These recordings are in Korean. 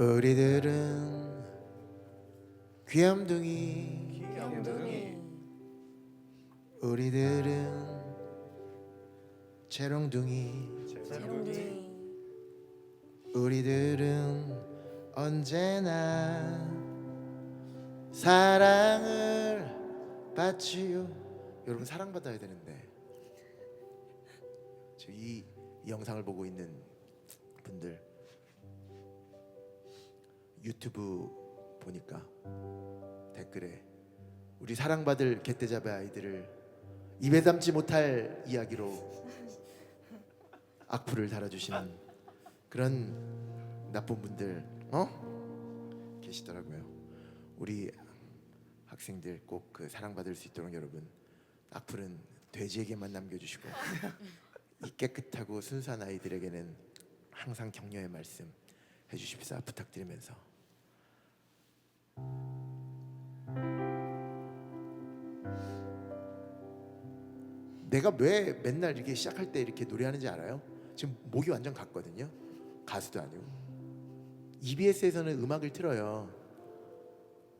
우리들은 귀염둥이 귀염둥이. 우리들은 재롱둥이 재롱둥이. 우리들은 언제나 사랑을 받지요. 여러분 사랑받아야 되는데. 저이 영상을 보고 있는 유튜브 보니까 댓글에 우리 사랑받을 개떼잡이 아이들을 입에 담지 못할 이야기로 악플을 달아주시는 그런 나쁜 분들 어 계시더라고요. 우리 학생들 꼭 그 사랑받을 수 있도록 여러분 악플은 돼지에게만 남겨주시고 이 깨끗하고 순수한 아이들에게는 항상 격려의 말씀 해주십사 부탁드리면서 내가 왜 맨날 이렇게 시작할 때 이렇게 노래하는지 알아요? 지금 목이 완전 갔거든요. 가수도 아니고. EBS에서는 음악을 틀어요.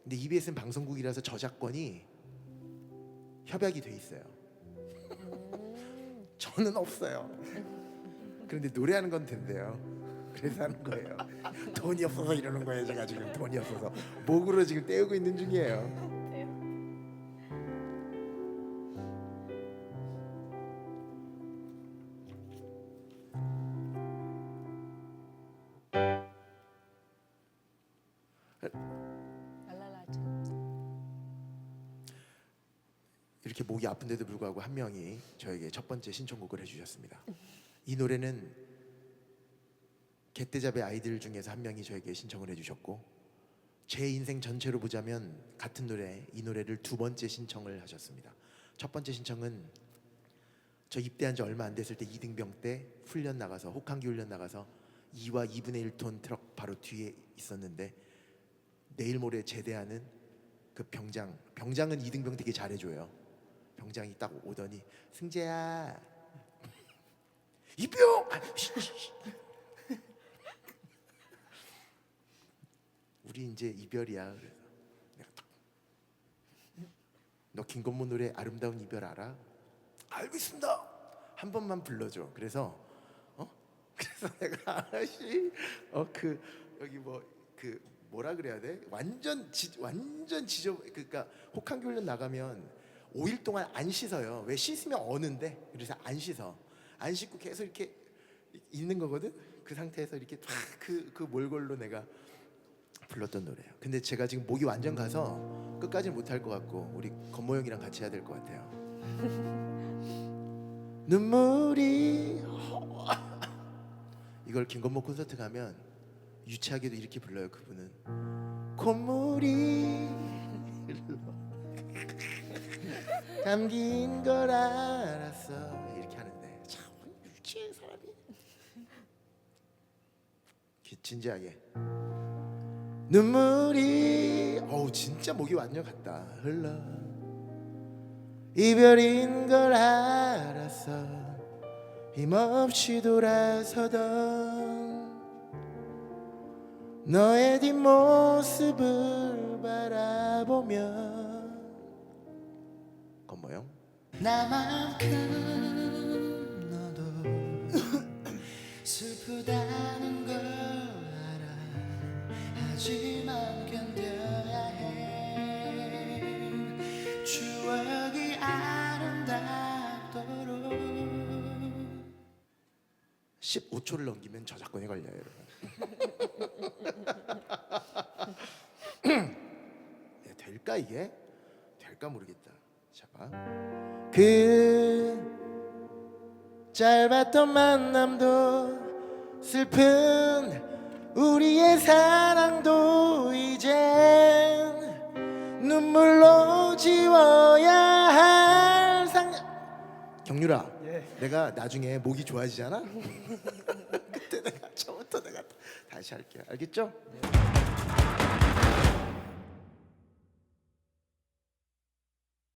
근데 EBS는 방송국이라서 저작권이 협약이 돼 있어요. 저는 없어요. 그런데 노래하는 건 된대요. 그래서 하는 거예요. 돈이 없어서 이러는 거예요. 제가 지금 돈이 없어서 목으로 지금 떼우고 있는 중이에요. 이렇게 목이 아픈데도 불구하고 한 명이 저에게 첫 번째 신청곡을 해주셨습니다. 이 노래는 개떼잡의 아이들 중에서 한 명이 저에게 신청을 해주셨고 제 인생 전체로 보자면 같은 노래 이 노래를 두 번째 신청을 하셨습니다. 첫 번째 신청은 저 입대한 지 얼마 안 됐을 때 이등병 때 훈련 나가서 혹한기 훈련 나가서 2와 2분의 1톤 트럭 바로 뒤에 있었는데 내일 모레 제대하는 그 병장 병장은 이등병 되게 잘해줘요. 병장이 딱 오더니 승재야 이병 아, 씨, 씨, 씨. 우리 이제 이별이야 그래서 내가 딱 너 김건모 노래 아름다운 이별 알아? 알고 있습니다 한 번만 불러줘 그래서 어 그래서 내가 아씨 어그 여기 뭐 그 뭐라 그래야 돼 완전 지, 완전 지저 그러니까 혹한기 훈련 나가면 5일 동안 안 씻어요. 왜 씻으면 어는데 그래서 안 씻어. 안 씻고 계속 이렇게 있는 거거든. 그 상태에서 이렇게 그그 몰골로 내가 불렀던 노래예요. 근데 제가 지금 목이 완전 가서 끝까지 못할 것 같고 우리 건모 형이랑 같이 해야 될 것 같아요. 눈물이 이걸 김건모 콘서트 가면 유치하게도 이렇게 불러요. 그분은 콧물이 감긴 걸 알았어 이렇게 하는데 참 유치해 사람이 기- 진지하게 눈물이 어우 진짜 목이 완전 갔다. 흘러. 이별인 걸 알았어 힘없이 돌아서던 너의 뒷모습을 바라보며. 건모형 나만큼 너도 슬프다 15초를 넘기면 저작권이 걸려요 여러분. 네, 될까 이게? 될까 모르겠다. 자봐. 그 짧았던 만남도 슬픈 우리의 사랑도 이젠 눈물로 지워야 할 상... 경률아 내가 나중에 목이 좋아지잖아. 그때 내가 처음부터 내가 다시 할게. 알겠죠?